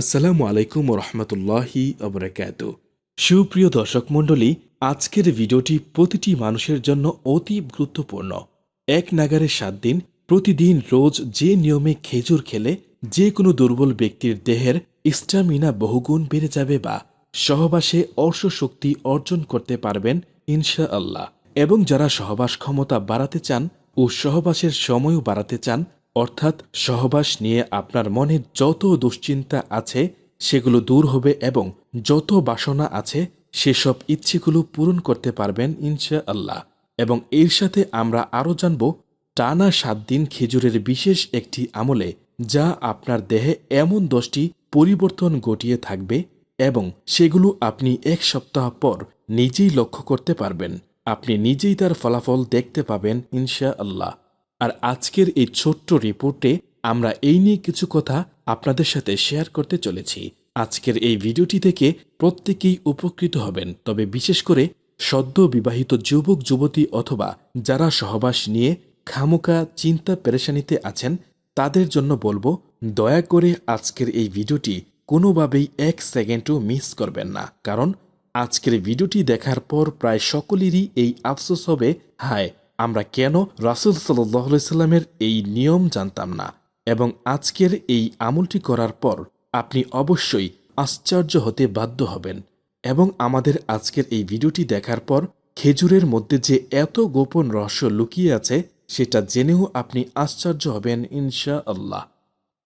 আসসালামু আলাইকুম রহমতুল্লাহি অবরাকাত সুপ্রিয় দর্শক মণ্ডলী, আজকের ভিডিওটি প্রতিটি মানুষের জন্য অতি গুরুত্বপূর্ণ। এক নাগারে সাত দিন, প্রতিদিন রোজ যে নিয়মে খেজুর খেলে যে কোনো দুর্বল ব্যক্তির দেহের স্টামিনা বহুগুণ বেড়ে যাবে বা সহবাসে অর্শ শক্তি অর্জন করতে পারবেন ইনশা আল্লাহ এবং যারা সহবাস ক্ষমতা বাড়াতে চান ও সহবাসের সময়ও বাড়াতে চান অর্থাৎ সহবাস নিয়ে আপনার মনে যত দুশ্চিন্তা আছে, সেগুলো দূর হবে এবং যত বাসনা আছে, সেসব ইচ্ছেগুলো পূরণ করতে পারবেন ইনশা আল্লাহ এবং এর সাথে আমরা আরও জানব, টানা সাত দিন খেজুরের বিশেষ একটি আমলে যা আপনার দেহে এমন দশটি পরিবর্তন ঘটিয়ে থাকবে এবং সেগুলো আপনি এক সপ্তাহ পর নিজেই লক্ষ্য করতে পারবেন। আপনি নিজেই তার ফলাফল দেখতে পাবেন ইনশা আল্লাহ আর আজকের এই ছোট্ট রিপোর্টে আমরা এই নিয়ে কিছু কথা আপনাদের সাথে শেয়ার করতে চলেছি। আজকের এই ভিডিওটি থেকে প্রত্যেকেই উপকৃত হবেন, তবে বিশেষ করে সদ্য বিবাহিত যুবক, যুবতী অথবা যারা সহবাস নিয়ে খামোকা চিন্তা, পেরেশানিতে আছেন, তাদের জন্য বলব, দয়া করে আজকের এই ভিডিওটি কোনোভাবেই এক সেকেন্ডও মিস করবেন না, কারণ আজকের ভিডিওটি দেখার পর প্রায় সকলেরই এই আফসোস হবে, হায় আমরা কেন রাসুল সাল্লামের এই নিয়ম জানতাম না? এবং আজকের এই আমলটি করার পর আপনি অবশ্যই আশ্চর্য হতে বাধ্য হবেন। এবং আমাদের আজকের এই ভিডিওটি দেখার পর খেজুরের মধ্যে যে এত গোপন রহস্য লুকিয়ে আছে, সেটা জেনেও আপনি আশ্চর্য হবেন ইনশা আল্লাহ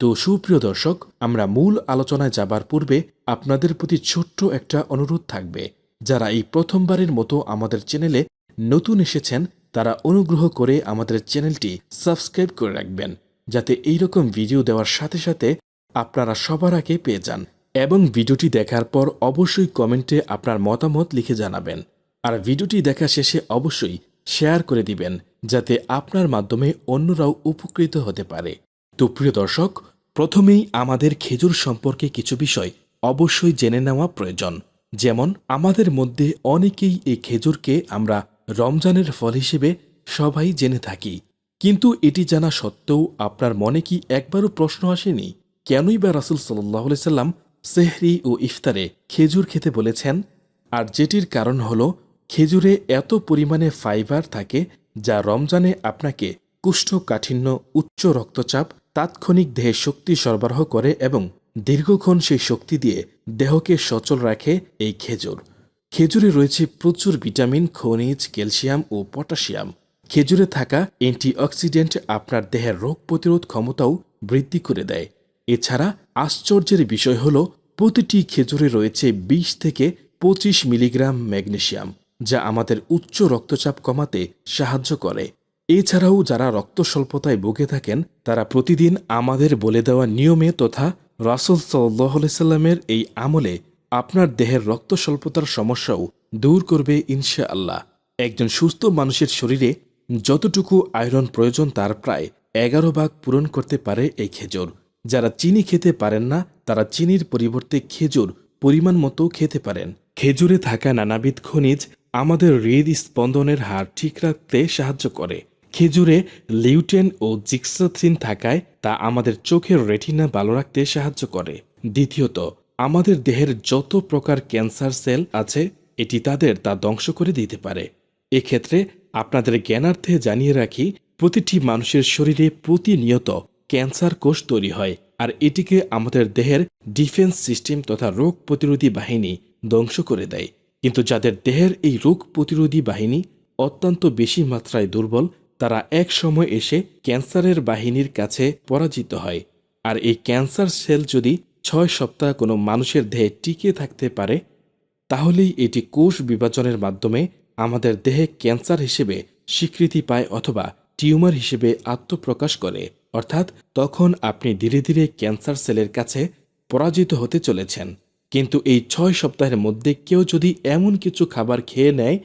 তো সুপ্রিয় দর্শক, আমরা মূল আলোচনায় যাবার পূর্বে আপনাদের প্রতি ছোট্ট একটা অনুরোধ থাকবে। যারা এই প্রথমবারের মতো আমাদের চ্যানেলে নতুন এসেছেন তারা অনুগ্রহ করে আমাদের চ্যানেলটি সাবস্ক্রাইব করে রাখবেন, যাতে এই রকম ভিডিও দেওয়ার সাথে সাথে আপনারা সবার আগে পেয়ে যান এবং ভিডিওটি দেখার পর অবশ্যই কমেন্টে আপনার মতামত লিখে জানাবেন। আর ভিডিওটি দেখা শেষে অবশ্যই শেয়ার করে দিবেন, যাতে আপনার মাধ্যমে অন্যরাও উপকৃত হতে পারে। তো প্রিয় দর্শক, প্রথমেই আমাদের খেজুর সম্পর্কে কিছু বিষয় অবশ্যই জেনে নেওয়া প্রয়োজন। যেমন, আমাদের মধ্যে অনেকেই এই খেজুরকে আমরা রমজানের ফল হিসেবে সবাই জেনে থাকি। কিন্তু এটি জানা সত্ত্বেও আপনার মনে কি একবারও প্রশ্ন আসেনি, কেনই বা রাসুল সাল্লাহ সাল্লাম সেহরি ও ইফতারে খেজুর খেতে বলেছেন? আর যেটির কারণ হল, খেজুরে এত পরিমাণে ফাইবার থাকে যা রমজানে আপনাকে কুষ্ঠকাঠিন্য, উচ্চ রক্তচাপ, তাৎক্ষণিক দেহে শক্তি সরবরাহ করে এবং দীর্ঘক্ষণ সেই শক্তি দিয়ে দেহকে সচল রাখে এই খেজুর। খেজুরে রয়েছে প্রচুর ভিটামিন, খনিজ, ক্যালসিয়াম ও পটাশিয়াম। খেজুরে থাকা অ্যান্টিঅক্সিডেন্ট আপনার দেহের রোগ প্রতিরোধ ক্ষমতাও বৃদ্ধি করে দেয়। এছাড়া আশ্চর্যের বিষয় হল, প্রতিটি খেজুরে রয়েছে ২০ থেকে পঁচিশ মিলিগ্রাম ম্যাগনেশিয়াম যা আমাদের উচ্চ রক্তচাপ কমাতে সাহায্য করে। এছাড়াও যারা রক্ত স্বল্পতায় ভুগে থাকেন, তারা প্রতিদিন আমাদের বলে দেওয়া নিয়মে তথা রাসুল সাল্লাহ সাল্লামের এই আমলে আপনার দেহের রক্ত স্বল্পতার সমস্যাও দূর করবে ইনশা আল্লাহ একজন সুস্থ মানুষের শরীরে যতটুকু আয়রন প্রয়োজন তার প্রায় এগারো ভাগ পূরণ করতে পারে এই খেজুর। যারা চিনি খেতে পারেন না, তারা চিনির পরিবর্তে খেজুর পরিমাণ মতো খেতে পারেন। খেজুরে থাকা নানাবিধ খনিজ আমাদের হৃদ স্পন্দনের হার ঠিক রাখতে সাহায্য করে। খেজুরে লিউটেন ও জিক্সাথিন থাকায় তা আমাদের চোখের রেটিনা ভালো রাখতে সাহায্য করে। দ্বিতীয়ত আমাদের দেহের যত প্রকার ক্যান্সার সেল আছে, এটি তাদের তা ধ্বংস করে দিতে পারে। এক্ষেত্রে আপনাদের জ্ঞানার্থে জানিয়ে রাখি, প্রতিটি মানুষের শরীরে প্রতিনিয়ত ক্যান্সার কোষ তৈরি হয়, আর এটিকে আমাদের দেহের ডিফেন্স সিস্টেম তথা রোগ প্রতিরোধী বাহিনী ধ্বংস করে দেয়। কিন্তু যাদের দেহের এই রোগ প্রতিরোধী বাহিনী অত্যন্ত বেশি মাত্রায় দুর্বল, তারা এক সময় এসে ক্যান্সারের বাহিনীর কাছে পরাজিত হয়। আর এই ক্যান্সার সেল যদি ছয় সপ্তাহ কোনো মানুষের দেহে টিকে থাকতে পারে, তাহলেই এটি কোষ বিভাজনের মাধ্যমে আমাদের দেহে ক্যান্সার হিসেবে স্বীকৃতি পায় অথবা টিউমার হিসেবে আত্মপ্রকাশ করে। অর্থাৎ তখন আপনি ধীরে ধীরে ক্যান্সার সেলের কাছে পরাজিত হতে চলেছেন। কিন্তু এই ছয় সপ্তাহের মধ্যে কেউ যদি এমন কিছু খাবার খেয়ে নেয়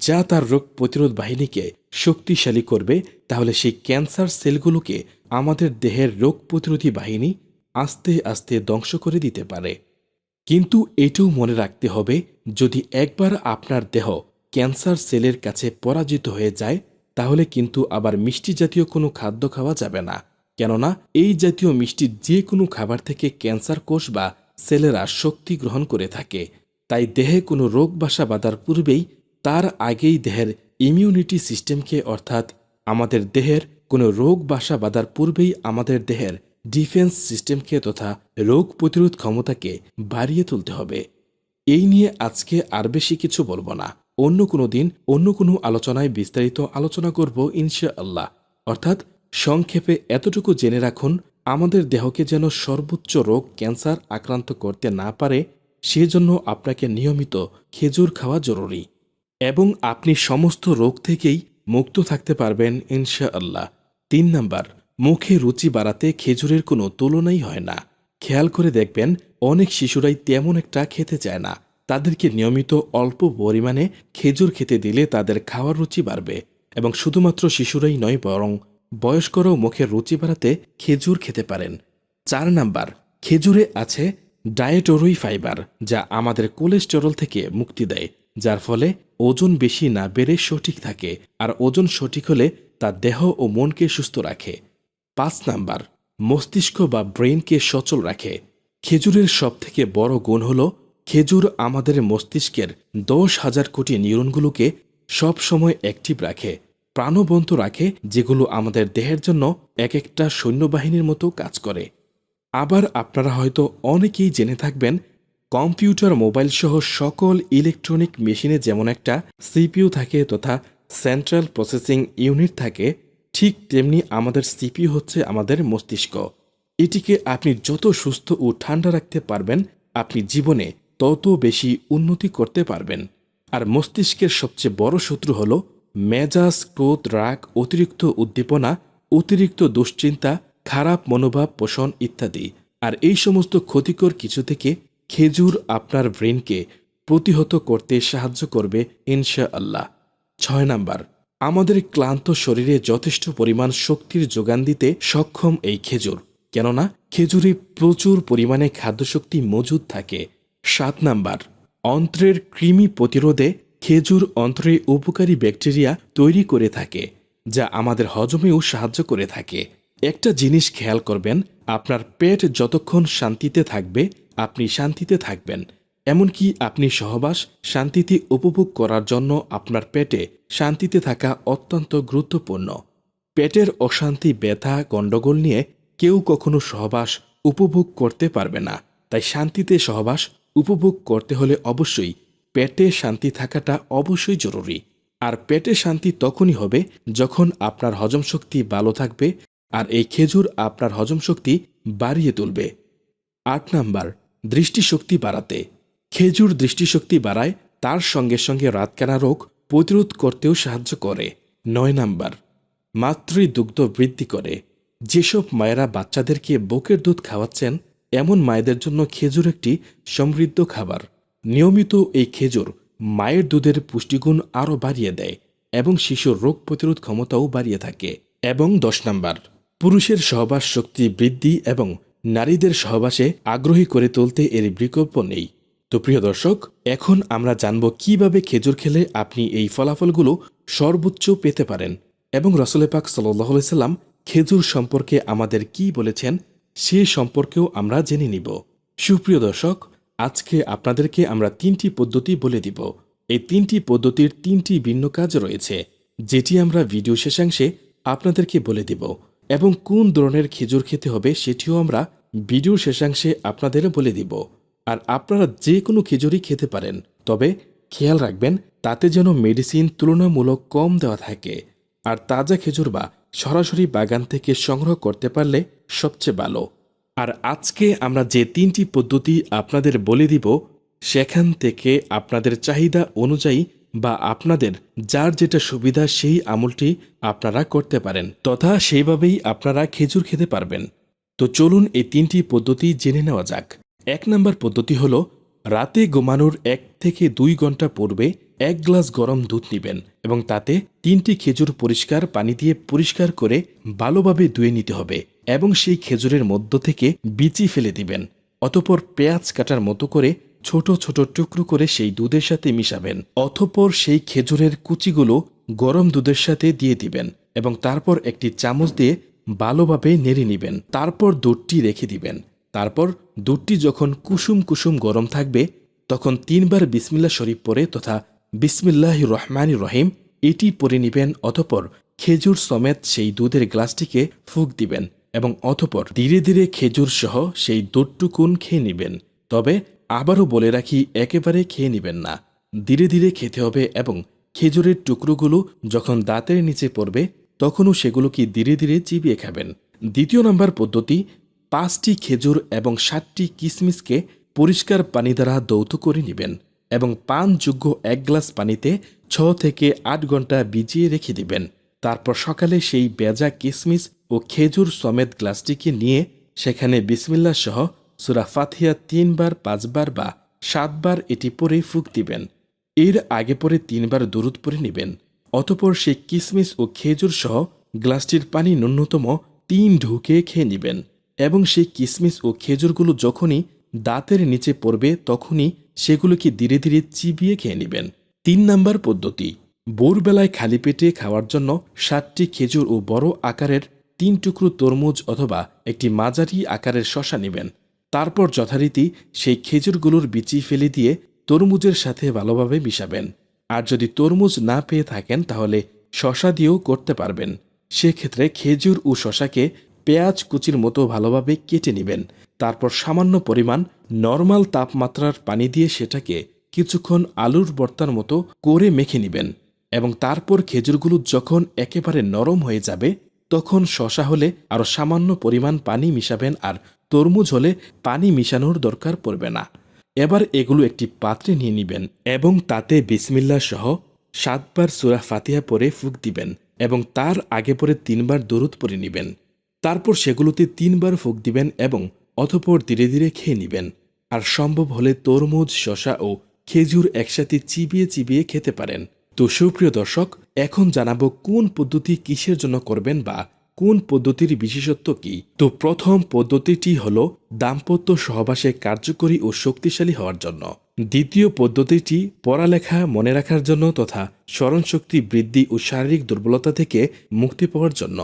যা তার রোগ প্রতিরোধ বাহিনীকে শক্তিশালী করবে, তাহলে সেই ক্যান্সার সেলগুলোকে আমাদের দেহের রোগ প্রতিরোধী বাহিনী আস্তে আস্তে ধ্বংস করে দিতে পারে। কিন্তু এটাও মনে রাখতে হবে, যদি একবার আপনার দেহ ক্যান্সার সেলের কাছে পরাজিত হয়ে যায়, তাহলে কিন্তু আবার মিষ্টি জাতীয় কোনো খাদ্য খাওয়া যাবে না। কেননা, এই জাতীয় মিষ্টি যে কোনো খাবার থেকে ক্যান্সার কোষ বা সেলেরা শক্তি গ্রহণ করে থাকে। তাই দেহে কোনো রোগ বাসা বাঁধার পূর্বেই তার আগেই দেহের ইমিউনিটি সিস্টেমকে অর্থাৎ আমাদের দেহের কোনো রোগ বাসা বাঁধার পূর্বেই আমাদের দেহের ডিফেন্স সিস্টেমকে তথা রোগ প্রতিরোধ ক্ষমতাকে বাড়িয়ে তুলতে হবে। এই নিয়ে আজকে আর বেশি কিছু বলব না। অন্য কোনো দিন অন্য কোনো আলোচনায় বিস্তারিত আলোচনা করব ইনশা আল্লাহ অর্থাৎ সংক্ষেপে এতটুকু জেনে রাখুন, আমাদের দেহকে যেন সর্বোচ্চ রোগ ক্যান্সার আক্রান্ত করতে না পারে, সেজন্য আপনাকে নিয়মিত খেজুর খাওয়া জরুরি। এবং আপনি সমস্ত রোগ থেকেই মুক্ত থাকতে পারবেন ইনশা আল্লাহ তিন নাম্বার মুখে রুচি বাড়াতে খেজুরের কোনো তুলনাই হয় না। খেয়াল করে দেখবেন, অনেক শিশুরাই তেমন একটা খেতে চায় না। তাদেরকে নিয়মিত অল্প পরিমাণে খেজুর খেতে দিলে তাদের খাওয়ার রুচি বাড়বে এবং শুধুমাত্র শিশুরাই নয়, বরং বয়স্করাও মুখের রুচি বাড়াতে খেজুর খেতে পারেন। চার নাম্বার, খেজুরে আছে ডায়েটোরই ফাইবার, যা আমাদের কোলেস্টেরল থেকে মুক্তি দেয়, যার ফলে ওজন বেশি না বেড়ে সঠিক থাকে, আর ওজন সঠিক হলে তা দেহ ও মনকে সুস্থ রাখে। পাঁচ নাম্বার, মস্তিষ্ক বা ব্রেইনকে সচল রাখে। খেজুরের সবথেকে বড় গুণ হল, খেজুর আমাদের মস্তিষ্কের দশ হাজার কোটি নিউরনগুলোকে সব সময় অ্যাক্টিভ রাখে, প্রাণবন্ত রাখে, যেগুলো আমাদের দেহের জন্য এক একটা সৈন্যবাহিনীর মতো কাজ করে। আবার আপনারা হয়তো অনেকেই জেনে থাকবেন, কম্পিউটার, মোবাইল সহ সকল ইলেকট্রনিক মেশিনে যেমন একটা সিপিইউ থাকে তথা সেন্ট্রাল প্রসেসিং ইউনিট থাকে ঠিক তেমনি আমাদের সিপিইউ হচ্ছে আমাদের মস্তিষ্ক। এটিকে আপনি যত সুস্থ ও ঠান্ডা রাখতে পারবেন, আপনি জীবনে তত বেশি উন্নতি করতে পারবেন। আর মস্তিষ্কের সবচেয়ে বড় শত্রু হল মেজাজ, ক্রোধ, রাগ, অতিরিক্ত উদ্দীপনা, অতিরিক্ত দুশ্চিন্তা, খারাপ মনোভাব, পোষণ ইত্যাদি। আর এই সমস্ত ক্ষতিকর কিছু থেকে খেজুর আপনার ব্রেনকে প্রতিহত করতে সাহায্য করবে ইনশা আল্লাহ ছয় নাম্বার আমাদের ক্লান্ত শরীরে যথেষ্ট পরিমাণ শক্তির যোগান দিতে সক্ষম এই খেজুর। কেননা, খেজুরে প্রচুর পরিমাণে খাদ্যশক্তি মজুদ থাকে। সাত নাম্বার, অন্ত্রের কৃমি প্রতিরোধে খেজুর অন্ত্রে উপকারী ব্যাকটেরিয়া তৈরি করে থাকে, যা আমাদের হজমেও সাহায্য করে থাকে। একটা জিনিস খেয়াল করবেন, আপনার পেট যতক্ষণ শান্তিতে থাকবে, আপনি শান্তিতে থাকবেন। এমনকি আপনি সহবাস, শান্তিতে উপভোগ করার জন্য আপনার পেটে শান্তিতে থাকা অত্যন্ত গুরুত্বপূর্ণ। পেটের অশান্তি, ব্যথা, গণ্ডগোল নিয়ে কেউ কখনো সহবাস উপভোগ করতে পারবে না। তাই শান্তিতে সহবাস উপভোগ করতে হলে অবশ্যই পেটে শান্তি থাকাটা অবশ্যই জরুরি। আর পেটে শান্তি তখনই হবে যখন আপনার হজম শক্তি ভালো থাকবে আর এই খেজুর আপনার হজম শক্তি বাড়িয়ে তুলবে। আট নাম্বার, দৃষ্টিশক্তি বাড়াতে। খেজুর দৃষ্টিশক্তি বাড়ায়, তার সঙ্গে সঙ্গে রাতকানা রোগ প্রতিরোধ করতেও সাহায্য করে। নয় নাম্বার, মাতৃদুগ্ধ বৃদ্ধি করে। যেসব মায়েরা বাচ্চাদেরকে বুকের দুধ খাওয়াচ্ছেন, এমন মায়েদের জন্য খেজুর একটি সমৃদ্ধ খাবার। নিয়মিত এই খেজুর মায়ের দুধের পুষ্টিগুণ আরও বাড়িয়ে দেয় এবং শিশুর রোগ প্রতিরোধ ক্ষমতাও বাড়িয়ে থাকে। এবং দশ নাম্বার, পুরুষের সহবাস শক্তি বৃদ্ধি এবং নারীদের সহবাসে আগ্রহী করে তুলতে এর বিকল্প নেই। তো প্রিয় দর্শক, এখন আমরা জানব কীভাবে খেজুর খেলে আপনি এই ফলাফলগুলো সর্বোচ্চ পেতে পারেন এবং রসলে পাক সাল্লাম খেজুর সম্পর্কে আমাদের কি বলেছেন সে সম্পর্কেও আমরা জেনে নিব। সুপ্রিয় দর্শক, আজকে আপনাদেরকে আমরা তিনটি পদ্ধতি বলে দিব। এই তিনটি পদ্ধতির তিনটি ভিন্ন কাজ রয়েছে, যেটি আমরা ভিডিও শেষাংশে আপনাদেরকে বলে দিব এবং কোন ধরনের খেজুর খেতে হবে সেটিও আমরা ভিডিও শেষাংশে আপনাদের বলে দিব। আর আপনারা যে কোনো খেজুরই খেতে পারেন, তবে খেয়াল রাখবেন, তাতে যেন মেডিসিন তুলনামূলক কম দেওয়া থাকে। আর তাজা খেজুর বা সরাসরি বাগান থেকে সংগ্রহ করতে পারলে সবচেয়ে ভালো। আর আজকে আমরা যে তিনটি পদ্ধতি আপনাদের বলে দিব, সেখান থেকে আপনাদের চাহিদা অনুযায়ী বা আপনাদের যার যেটা সুবিধা সেই আমলটি আপনারা করতে পারেন, তথা সেইভাবেই আপনারা খেজুর খেতে পারবেন। তো চলুন এই তিনটি পদ্ধতি জেনে নেওয়া যাক। এক নম্বর পদ্ধতি হল, রাতে ঘুমানোর এক থেকে দুই ঘণ্টা পূর্বে এক গ্লাস গরম দুধ নেবেন এবং তাতে তিনটি খেজুর পরিষ্কার পানি দিয়ে পরিষ্কার করে ভালোভাবে ধুয়ে নিতে হবে এবং সেই খেজুরের মধ্য থেকে বিচি ফেলে দিবেন, অতপর পেঁয়াজ কাটার মতো করে ছোট ছোট টুকরো করে সেই দুধের সাথে মিশাবেন, অতপর সেই খেজুরের কুচিগুলো গরম দুধের সাথে দিয়ে দিবেন এবং তারপর একটি চামচ দিয়ে ভালোভাবে নেড়ে নিবেন, তারপর দুধটি রেখে দিবেন। তারপর দুধটি যখন কুসুম কুসুম গরম থাকবে, তখন তিনবার বিসমিল্লা শরীফ পরে তথা বিসমিল্লাহ রহমান রহিম এটি পরে নিবেন অতপর খেজুর সমেত সেই দুধের গ্লাসটিকে ফুক দিবেন এবং অতপর ধীরে ধীরে খেজুর সহ সেই দুধটুকুন খেয়ে নিবেন। তবে আবারও বলে রাখি, একেবারে খেয়ে নিবেন না। ধীরে ধীরে খেতে হবে এবং খেজুরের টুকরোগুলো যখন দাঁতের নিচে পড়বে, তখনও সেগুলোকে ধীরে ধীরে চিবিয়ে খাবেন। দ্বিতীয় নম্বর পদ্ধতি পাঁচটি খেজুর এবং সাতটি কিসমিসকে পরিষ্কার পানি দ্বারা দৌত করে নেবেন এবং পানযোগ্য এক গ্লাস পানিতে ছ থেকে আট ঘণ্টা ভিজিয়ে রেখে দিবেন। তারপর সকালে সেই বেজা কিসমিস ও খেজুর সমেত গ্লাসটিকে নিয়ে সেখানে বিসমিল্লা সহ সুরা ফাথিয়া তিনবার, পাঁচবার বা সাতবার এটি পরে ফুক দিবেন। এর আগে পরে তিনবার দূরত পরে নেবেন। অতপর সেই কিসমিস ও খেজুর সহ গ্লাসটির পানি ন্যূনতম তিন ঢুকে খেয়ে নেবেন। এবং সেই কিসমিস ও খেজুরগুলো যখনই দাঁতের নিচে পড়বে তখনই সেগুলোকে ধীরে ধীরে চিবিয়ে খেয়ে নেবেন। তিন নাম্বার পদ্ধতি, ভোরবেলায় খালি পেটে খাওয়ার জন্য সাতটি খেজুর ও বড় আকারের তিন টুকরো তরমুজ অথবা একটি মাঝারি আকারের শশা নেবেন। তারপর যথারীতি সেই খেজুরগুলোর বিচি ফেলে দিয়ে তরমুজের সাথে ভালোভাবে মিশাবেন। আর যদি তরমুজ না পেয়ে থাকেন তাহলে শশা দিয়েও করতে পারবেন। সেক্ষেত্রে খেজুর ও শশাকে পেঁয়াজ কুচির মতো ভালোভাবে কেটে নেবেন। তারপর সামান্য পরিমাণ নর্মাল তাপমাত্রার পানি দিয়ে সেটাকে কিছুক্ষণ আলুর বর্তার মতো করে মেখে নেবেন এবং তারপর খেজুরগুলো যখন একেবারে নরম হয়ে যাবে, তখন শশা হলে আরও সামান্য পরিমাণ পানি মিশাবেন আর তরমুজ হলে পানি মিশানোর দরকার পড়বে না। এবার এগুলো একটি পাত্রে নিয়ে নেবেন এবং তাতে বিসমিল্লা সহ সাতবার সুরা ফাতিহা পরে ফুক দিবেন এবং তার আগে পরে তিনবার দরুদ পরে নেবেন। তারপর সেগুলোতে তিনবার ফুক দিবেন এবং অথপর ধীরে ধীরে খেয়ে নেবেন। আর সম্ভব হলে তরমুজ শশা ও খেজুর একসাথে চিবিয়ে চিবিয়ে খেতে পারেন। তো সুপ্রিয় দর্শক, এখন জানাব কোন পদ্ধতি কিসের জন্য করবেন বা কোন পদ্ধতির বিশেষত্ব কি? তো প্রথম পদ্ধতিটি হল দাম্পত্য সহবাসে কার্যকরী ও শক্তিশালী হওয়ার জন্য। দ্বিতীয় পদ্ধতিটি পড়ালেখা মনে রাখার জন্য তথা স্মরণশক্তি বৃদ্ধি ও শারীরিক দুর্বলতা থেকে মুক্তি পাওয়ার জন্য।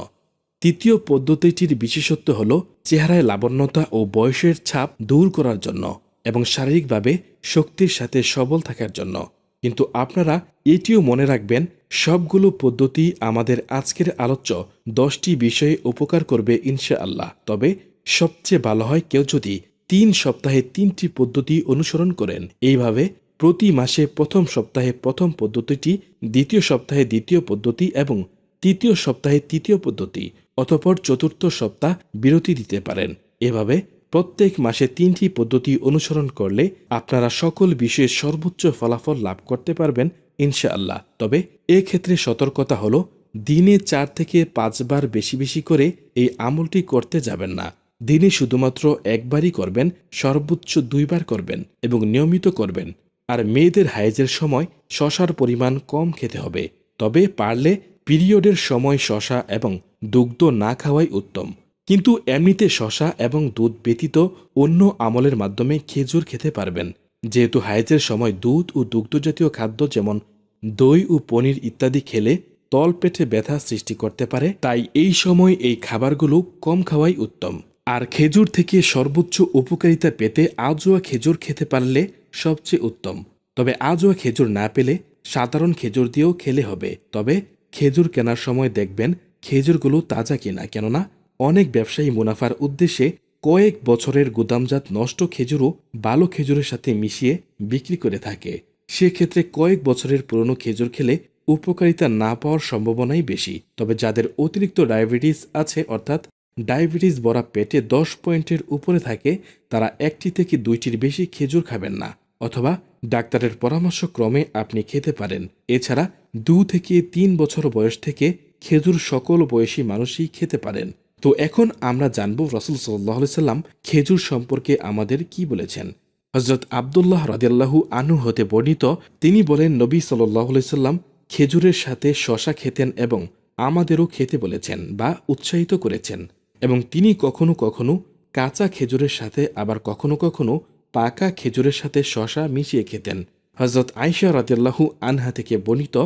তৃতীয় পদ্ধতিটির বিশেষত্ব হল চেহারায় লাবণ্যতা ও বয়সের ছাপ দূর করার জন্য এবং শারীরিকভাবে শক্তির সাথে সবল থাকার জন্য। কিন্তু আপনারা এটিও মনে রাখবেন, সবগুলো পদ্ধতি আমাদের আজকের আলোচ্য দশটি বিষয়ে উপকার করবে ইনশাআল্লাহ। তবে সবচেয়ে ভালো হয় কেউ যদি তিন সপ্তাহে তিনটি পদ্ধতি অনুসরণ করেন। এইভাবে প্রতি মাসে প্রথম সপ্তাহে প্রথম পদ্ধতিটি, দ্বিতীয় সপ্তাহে দ্বিতীয় পদ্ধতি এবং তৃতীয় সপ্তাহে তৃতীয় পদ্ধতি অতপর চতুর্থ সপ্তাহ বিরতি দিতে পারেন। এভাবে প্রত্যেক মাসে তিনটি পদ্ধতি অনুসরণ করলে আপনারা সকল বিষয়ে সর্বোচ্চ ফলাফল লাভ করতে পারবেন ইনশাআল্লাহ। তবে এক্ষেত্রে সতর্কতা হলো, দিনে চার থেকে পাঁচবার বেশি বেশি করে এই আমলটি করতে যাবেন না। দিনে শুধুমাত্র একবারই করবেন, সর্বোচ্চ দুইবার করবেন এবং নিয়মিত করবেন। আর মেয়েদের হাইজের সময় শশার পরিমাণ কম খেতে হবে। তবে পারলে পিরিয়ডের সময় শশা এবং দুগ্ধ না খাওয়াই উত্তম। কিন্তু এমনিতে শশা এবং দুধ ব্যতীত অন্য আমলের মাধ্যমে খেজুর খেতে পারবেন। যেহেতু হাইজের সময় দুধ ও দুগ্ধজাতীয় খাদ্য যেমন দই ও পনির ইত্যাদি খেলে তল পেটে ব্যথা সৃষ্টি করতে পারে, তাই এই সময় এই খাবারগুলো কম খাওয়াই উত্তম। আর খেজুর থেকে সর্বোচ্চ উপকারিতা পেতে আজোয়া খেজুর খেতে পারলে সবচেয়ে উত্তম। তবে আজোয়া খেজুর না পেলে সাধারণ খেজুর দিয়েও খেলে হবে। তবে খেজুর কেনার সময় দেখবেন খেজুরগুলো তাজা কিনা, কেননা অনেক ব্যবসায়ী মুনাফার উদ্দেশ্যে কয়েক বছরের গুদামজাত নষ্ট খেজুরও ভালো খেজুরের সাথে মিশিয়ে বিক্রি করে থাকে। সেক্ষেত্রে কয়েক বছরের পুরনো খেজুর খেলে উপকারিতা না পাওয়ার সম্ভাবনাই বেশি। তবে যাদের অতিরিক্ত ডায়াবেটিস আছে, অর্থাৎ ডায়াবেটিস বড়া পেটে দশ পয়েন্টের উপরে থাকে, তারা একটি থেকে দুইটির বেশি খেজুর খাবেন না। অথবা ডাক্তারের পরামর্শ ক্রমে আপনি খেতে পারেন। এছাড়া দু থেকে তিন বছর বয়স থেকে খেজুর সকল বয়সী মানুষই খেতে পারেন। তো এখন আমরা জানব রসুল সাল্লাহ সাল্লাম খেজুর সম্পর্কে আমাদের কি বলেছেন। হজরত আবদুল্লাহ রাদিয়াল্লাহু আনু হতে বর্ণিত, তিনি বলেন, নবী সাল্লাহ সাল্লাম খেজুরের সাথে শশা খেতেন এবং আমাদেরও খেতে বলেছেন বা উৎসাহিত করেছেন। এবং তিনি কখনো কখনো কাঁচা খেজুরের সাথে আবার কখনো কখনো পাকা খেজুরের সাথে শশা মিশিয়ে খেতেন। হজরত আয়সা রাদিয়াল্লাহু আনহা থেকে বর্ণিত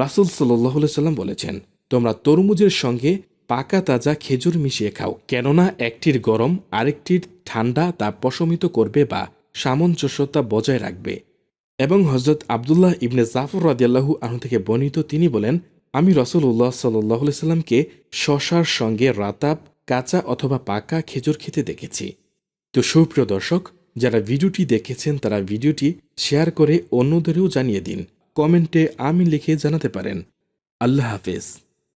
রাসুল সাল্লাম বলেছেন, তোমরা তরমুজের সঙ্গে পাকা তাজা খেজুর মিশিয়ে খাও, কেননা একটির গরম আরেকটির ঠান্ডা তা প্রশমিত করবে বা সামঞ্জস্যতা বজায় রাখবে। এবং হজরত আবদুল্লাহ ইবনে জাফর রাদিয়াল্লাহু আনহু থেকে বর্ণিত তিনি বলেন, আমি রসুল্লাহ সাল্লাহ সাল্লামকে শশার সঙ্গে রাতাব, কাঁচা অথবা পাকা খেজুর খেতে দেখেছি। তো সুপ্রিয় দর্শক যারা ভিডিওটি দেখেছেন তারা ভিডিওটি শেয়ার করে অন্যদেরও জানিয়ে দিন। কমেন্টে আমি লিখে জানাতে পারেন। আল্লাহ হাফেজ।